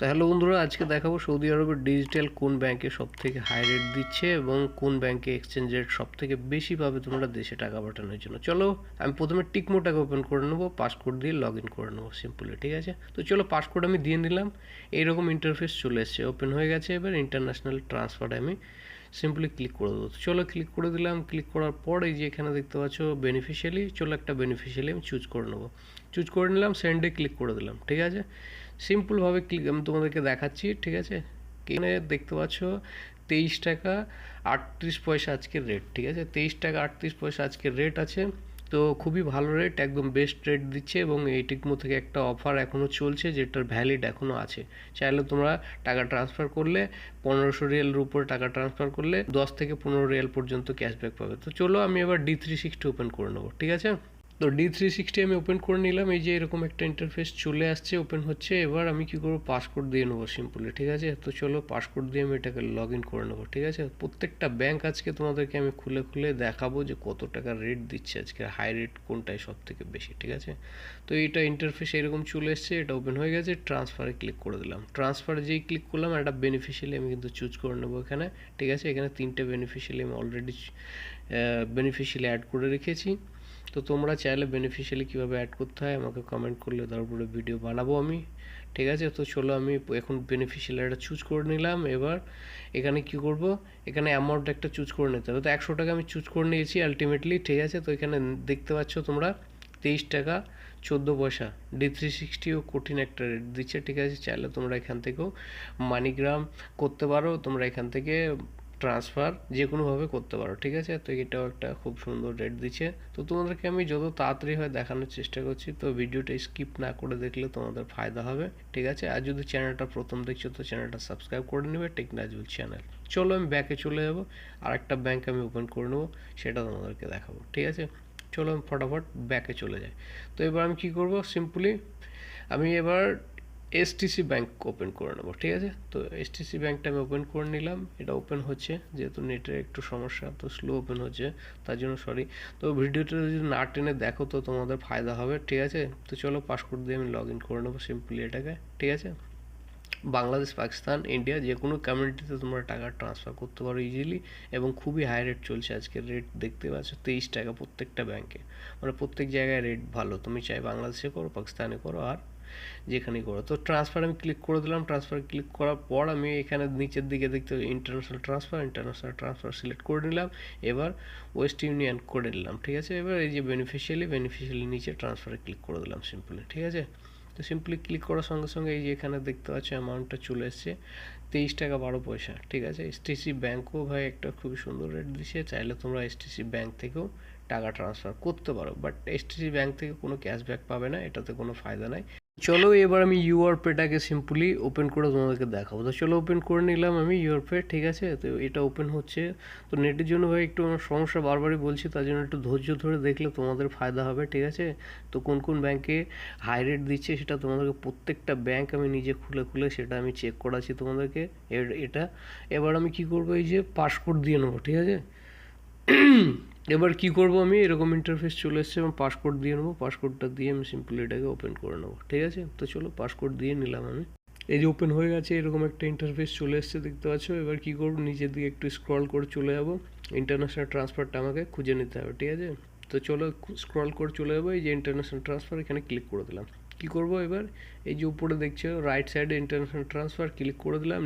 তো হ্যালো বন্ধুরা, আজকে দেখাবো সৌদি আরবের ডিজিটাল কোন ব্যাংকে সব থেকে হাই রেট দিচ্ছে এবং কোন ব্যাংকে এক্সচেঞ্জ রেট সব থেকে বেশি পাবে তোমরা দেশে টাকা পাঠানোর জন্য। চলো, আমি প্রথমে টিকমোটাকে ওপেন করে নেব পাসপোর্ট দিয়ে লগ ইন করে নেব সিম্পলি ঠিক আছে? তো চলো পাসপোর্ট আমি দিয়ে নিলাম, এইরকম ইন্টারফেস চলে এসছে ওপেন হয়ে গেছে এবার ইন্টারন্যাশনাল ট্রান্সফারে আমি সিম্পলি ক্লিক করে দেবো। চলো ক্লিক করে দিলাম ক্লিক করার পর এই যে এখানে দেখতে পাচ্ছ বেনিফিশিয়ালি চলো একটা বেনিফিশিয়ালি আমি চুজ করে নেব। চুজ করে নিলাম সেন্ডে ক্লিক করে দিলাম, ঠিক আছে? সিম্পলভাবে ক্লিক আমি তোমাদেরকে দেখাচ্ছি, ঠিক আছে? এখানে দেখতে পাচ্ছ, তেইশ টাকা আটত্রিশ পয়সা আজকের রেট ঠিক আছে? তেইশ টাকা আটত্রিশ পয়সা আজকের রেট আছে। তো খুবই ভালো রেট একদম বেস্ট রেট দিচ্ছে এবং এই থেকে একটা অফার এখনও চলছে, যেটার ভ্যালিড এখনও আছে। চাইলে তোমরা টাকা ট্রান্সফার করলে, পনেরোশো রিয়ালের উপরে টাকা ট্রান্সফার করলে, দশ থেকে পনেরো রিয়েল পর্যন্ত ক্যাশব্যাক পাবে। তো চলো আমি এবার ডি থ্রি সিক্সটি ওপেন করে নেব, ঠিক আছে? তো ডি থ্রি সিক্সটি আমি ওপেন করে নিলাম, এই যে এরকম একটা ইন্টারফেস চলে আসছে ওপেন হচ্ছে, এবার আমি কি করব? পাসপোর্ট দিয়ে নেব সিম্পলি ঠিক আছে? তো চলো পাসপোর্ট দিয়ে আমি এটাকে লগ ইন করে নেব, ঠিক আছে? প্রত্যেকটা ব্যাংক আজকে তোমাদেরকে আমি খুলে খুলে দেখাবো যে কত টাকা রেট দিচ্ছে আজকে হাই রেট কোনটায় সব থেকে বেশি, ঠিক আছে? তো এইটা ইন্টারফেস এরকম চলে এসছে, এটা ওপেন হয়ে গেছে ট্রান্সফারে ক্লিক করে দিলাম। ট্রান্সফারে যেই ক্লিক করলাম, একটা বেনিফিশিয়ালি আমি কিন্তু চুজ করে নেব এখানে, ঠিক আছে? এখানে তিনটে বেনিফিশিয়ালি আমি অলরেডি বেনিফিশিয়ালি অ্যাড করে রেখেছি। তো তোমরা চাইলে বেনিফিশিয়ালি কীভাবে অ্যাড করতে হয় আমাকে কমেন্ট করলে তার উপরে ভিডিও বানাবো আমি, ঠিক আছে? তো চলো আমি এখন বেনিফিশিয়ালি একটা চুজ করে নিলাম। এবার এখানে কি করব? এখানে অ্যামাউন্ট একটা চুজ করে নিতে হবে। তো একশো টাকা আমি চুজ করে নিয়েছি আলটিমেটলি ঠিক আছে? তো এখানে দেখতে পাচ্ছ তোমরা তেইশ টাকা চোদ্দ পয়সা। ডি থ্রি সিক্সটিও কঠিন একটা রেট দিচ্ছে, ঠিক আছে? চাইলে তোমরা এখান থেকেও মানিগ্রাম করতে পারো। তোমরা এখান থেকে ট্রান্সফার যে কোনোভাবে করতে পারো, ঠিক আছে? তো এটাও একটা খুব সুন্দর রেট দিচ্ছে। তো তোমাদেরকে আমি যত তাড়াতাড়ি হয় দেখানোর চেষ্টা করছি, তো ভিডিওটা স্কিপ না করে দেখলে তোমাদের ফায়দা হবে, ঠিক আছে? আর যদি চ্যানেলটা প্রথম দেখছ, তো চ্যানেলটা সাবস্ক্রাইব করে নেবে টেকনাজুল চ্যানেল চলো আমি ব্যাকে চলে যাব আর একটা ব্যাংক আমি ওপেন করে নেব, সেটা তোমাদেরকে দেখাবো, ঠিক আছে? চলো আমি ফটাফট ব্যাকে চলে যাই। তো এবার আমি কী করব? সিম্পলি আমি এবার এসটিসি ব্যাংক ওপেন করে নেব, ঠিক আছে? তো এসটিসি ব্যাংকটা আমি ওপেন করে নিলাম। এটা ওপেন হচ্ছে, যেহেতু নেটের একটু সমস্যা, তো স্লো ওপেন হচ্ছে, তার জন্য সরি তো ভিডিওটা যদি না টেনে দেখো, তো তোমাদের ফায়দা হবে, ঠিক আছে? তো চলো পাসপোর্ট দিয়ে আমি লগ ইন করে নেব সিম্পলি এটাকে, ঠিক আছে? বাংলাদেশ, পাকিস্তান ইন্ডিয়া যে কোনো কমিউনিটিতে তোমরা টাকা ট্রান্সফার করতে পারো ইজিলি এবং খুবই হাই রেট চলছে আজকের রেট দেখতে পাচ্ছ, তেইশ টাকা প্রত্যেকটা ব্যাংকে মানে প্রত্যেক জায়গায় রেট ভালো, তুমি চাই বাংলাদেশে করো, পাকিস্তানে করো, আর যেখানেই করো। তো ট্রান্সফার আমি ক্লিক করে দিলাম। ট্রান্সফার ক্লিক করার পর আমি এখানে নিচের দিকে দেখতে international transfer international transfer select করে নিলাম। এবার ওয়েস্ট ইউনিয়ন করে নিলাম, ঠিক আছে? এবার এই যে বেনিফিশিয়ালি বেনিফিশিয়ালি নিচে ট্রান্সফারে ক্লিক করে দিলাম সিম্পলি ঠিক আছে? তো সিম্পলি ক্লিক করার সঙ্গে সঙ্গে এই যে এখানে দেখতে পাচ্ছ অ্যামাউন্টটা চলে এসছে তেইশ টাকা বারো পয়সা, ঠিক আছে? এসটিসি ব্যাঙ্কও ভাই একটা খুবই সুন্দর রেট দিচ্ছে। চাইলে তোমরা এসটিসি ব্যাঙ্ক থেকেও টাকা ট্রান্সফার করতে পারো। বাট এসটিসি ব্যাঙ্ক থেকে কোনো ক্যাশব্যাক পাবে না, এটাতে কোনো ফায়দা নাই। চলো এবার আমি ইউআর পেটাকে সিম্পলি ওপেন করে তোমাদেরকে দেখাবো। তো চলো ওপেন করে নিলাম আমি ইউআর পে ঠিক আছে? তো এটা ওপেন হচ্ছে। তো নেটের জন্য ভাই একটু আমার সমস্যা বারবারই বলছি, তার জন্য একটু ধৈর্য ধরে দেখলে তোমাদের ফায়দা হবে, ঠিক আছে? তো কোন কোন ব্যাংকে হাই রেট দিচ্ছে সেটা তোমাদেরকে প্রত্যেকটা ব্যাংক আমি নিজে খুলে খুলে সেটা আমি চেক করাচ্ছি তোমাদেরকে। এটা। এবার আমি কি করব, এই যে পাসপোর্ট দিয়ে নেব, ঠিক আছে? এবার কি করব আমি? এরকম ইন্টারফেস চলে এসছে এবং পাসপোর্ট দিয়ে নেব। পাসপোর্টটা দিয়ে আমি সিম্পলি এটাকে ওপেন করে নেব। ঠিক আছে? তো চলো পাসপোর্ট দিয়ে নিলাম আমি। এই যে ওপেন হয়ে গেছে, এরকম একটা ইন্টারফেস চলে এসছে, দেখতে পাচ্ছ? এবার কি করব? নিচের দিকে একটু স্ক্রল করে চলে যাব। ইন্টারন্যাশনাল ট্রান্সফারটা আমাকে খুঁজে নিতে হবে, ঠিক আছে? তো চলো স্ক্রল করে চলে যাব। এই যে ইন্টারন্যাশনাল ট্রান্সফার এখানে ক্লিক করে দিলাম। কি করব এবার? এই যে উপরে দেখছ রাইট সাইডে ইন্টারন্যাশনাল ট্রান্সফার ক্লিক করে দিলাম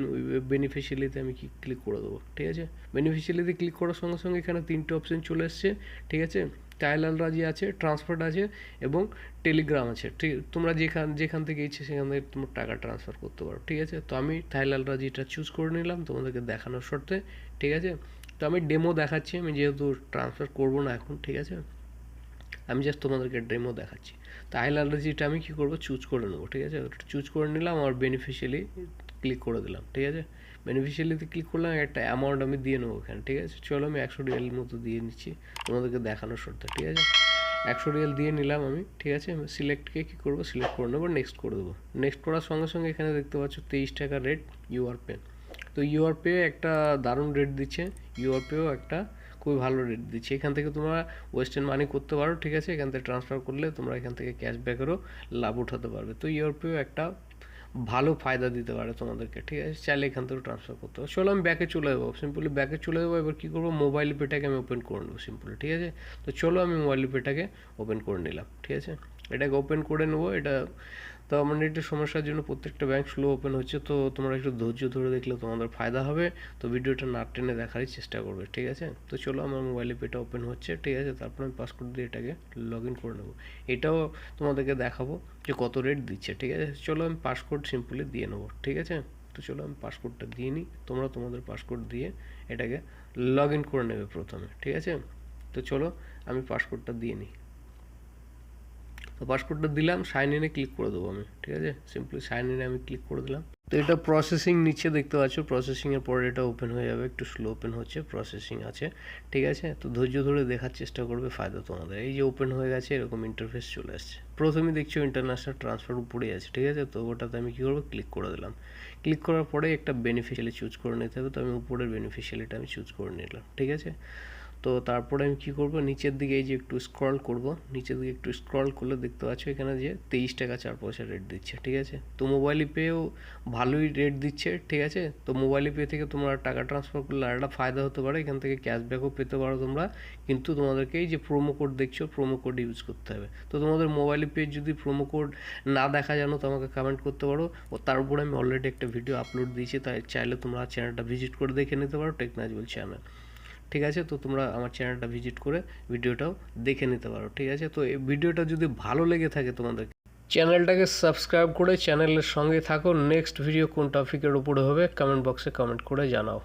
বেনিফিশিয়ালিতে আমি কি ক্লিক করে দেবো, ঠিক আছে? বেনিফিশিয়ালিতে ক্লিক করার সঙ্গে সঙ্গে এখানে তিনটে অপশন চলে এসছে, ঠিক আছে? টাইলাল রাজি আছে ট্রান্সফার আছে এবং টেলিগ্রাম আছে, ঠিক, তোমরা যেখান যেখান থেকে ইচ্ছে সেখান থেকে তোমার টাকা ট্রান্সফার করতে পারো, ঠিক আছে? তো আমি থাইলাল রাজিটা চুজ করে নিলাম, তোমাদেরকে দেখানোর শর্তে, ঠিক আছে? তো আমি ডেমো দেখাচ্ছি, আমি যেহেতু ট্রান্সফার করব না এখন, ঠিক আছে? আমি জাস্ট তোমাদেরকে ডেমো দেখাচ্ছি। তো আইল অ্যালার্জিটা আমি কী করব? চুজ করে নেব, ঠিক আছে? চুজ করে নিলাম আমার বেনিফিশিয়ালি ক্লিক করে দিলাম, ঠিক আছে? বেনিফিশিয়ালিতে ক্লিক করলাম, একটা অ্যামাউন্ট আমি দিয়ে নেব এখানে ঠিক আছে? চলো, আমি একশো রিয়াল মতো দিয়ে নিচ্ছি, তোমাদেরকে দেখানোর শর্তে, ঠিক আছে? একশো রিয়াল দিয়ে নিলাম আমি, ঠিক আছে? আমি সিলেক্টকে কী করব? সিলেক্ট করে নেব নেক্সট করে দেবো। নেক্সট করার সঙ্গে সঙ্গে এখানে দেখতে পাচ্ছ, তেইশ টাকা রেট ইউআর পে তো ইউআর পে একটা দারুণ রেট দিচ্ছে। ইউআর পেও একটা খুবই ভালো রেট দিচ্ছে। এখান থেকে তোমরা ওয়েস্টার্ন মানি করতে পারো, ঠিক আছে? এখান থেকে ট্রান্সফার করলে তোমরা এখান থেকে ক্যাশব্যাকেরও লাভ উঠাতে পারবে। তো ইউরোপেও একটা ভালো ফায়দা দিতে পারে তোমাদেরকে, ঠিক আছে? চাইলে এখান থেকে ট্রান্সফার করতে হবে চলো আমি ব্যাকে চলে যাব। সিম্পলি ব্যাকে চলে যাব। এবার কী করব? মোবাইল পেটাকে আমি ওপেন করে নেব সিম্পলি ঠিক আছে? তো চলো আমি মোবাইল পেটাকে ওপেন করে নিলাম, ঠিক আছে? এটাকে ওপেন করে নেব। এটা তো আমার একটু সমস্যার জন্য প্রত্যেকটা ব্যাংক স্লো ওপেন হচ্ছে, তো তোমরা একটু ধৈর্য ধরে দেখলে তোমাদের ফায়দা হবে। তো ভিডিওটা না টেনে দেখারই চেষ্টা করবে, ঠিক আছে? তো চলো আমার মোবাইলে পেটা ওপেন হচ্ছে, ঠিক আছে? তারপর আমি পাসওয়ার্ড দিয়ে এটাকে লগ ইন করে নেব। এটাও তোমাদেরকে দেখাবো যে কত রেট দিচ্ছে, ঠিক আছে? চলো আমি পাসওয়ার্ড সিম্পলি দিয়ে নেব, ঠিক আছে? তো চলো আমি পাসওয়ার্ডটা দিয়ে নিই, তোমরা তোমাদের পাসওয়ার্ড দিয়ে এটাকে লগ ইন করে নেবে প্রথমে, ঠিক আছে? তো চলো আমি পাসওয়ার্ডটা দিয়ে নিই। তো পাসপোর্টটা দিলাম সাইন ইনে ক্লিক করে দেবো আমি, ঠিক আছে? সিম্পলি সাইন ইনে আমি ক্লিক করে দিলাম। তো এটা প্রসেসিং নিচে দেখতে পাচ্ছ প্রসেসিংয়ের পরে এটা ওপেন হয়ে যাবে, একটু স্লো ওপেন হচ্ছে প্রসেসিং আছে, ঠিক আছে? তো ধৈর্য ধরে দেখার চেষ্টা করবে, ফায়দা তোমাদের। এই যে ওপেন হয়ে গেছে, এরকম ইন্টারফেস চলে আসছে। প্রথমে দেখছ ইন্টারন্যাশনাল ট্রান্সফার উপরেই আছে, ঠিক আছে? তো ওটাতে আমি কী করব? ক্লিক করে দিলাম। ক্লিক করার পরে একটা বেনিফিশিয়ালি চুজ করে নিতে হবে, তো আমি উপরের বেনিফিশিয়ালিটা আমি চুজ করে নিলাম, ঠিক আছে? তো তারপরে আমি কি করব? নিচের দিকে এই যে একটু স্ক্রল করব। নিচের দিকে একটু স্ক্রল করলে দেখতে পাচ্ছ এখানে যে তেইশ টাকা চার পয়সা রেট দিচ্ছে, ঠিক আছে? তো মোবাইল পেও ভালোই রেট দিচ্ছে, ঠিক আছে? তো মোবাইল পে থেকে তোমরা টাকা ট্রান্সফার করলে আরেকটা ফায়দা হতে পারে। এখান থেকে ক্যাশব্যাকও পেতে পারো তোমরা। কিন্তু তোমাদেরকে এই যে প্রোমো কোড দেখছ প্রোমো কোড ইউজ করতে হবে। তো তোমাদের মোবাইল পে যদি প্রোমো কোড না দেখা জানো তো আমাকে কমেন্ট করতে পারো। ও তার উপরে আমি অলরেডি একটা ভিডিও আপলোড দিয়েছি। তাই চাইলে তোমরা চ্যানেলটা ভিজিট করে দেখে নিতে পারো টেকনাজবল চ্যানেল ঠিক আছে? তো তোমরা আমার চ্যানেলটা ভিজিট করে ভিডিওটাও দেখে নিতে পারো, ঠিক আছে? তো এই ভিডিওটা যদি ভালো লেগে থাকে তোমাদের চ্যানেলটাকে সাবস্ক্রাইব করে চ্যানেলের সঙ্গে থাকো। নেক্সট ভিডিও কোন টপিকের উপরে হবে কমেন্ট বক্সে কমেন্ট করে জানাও।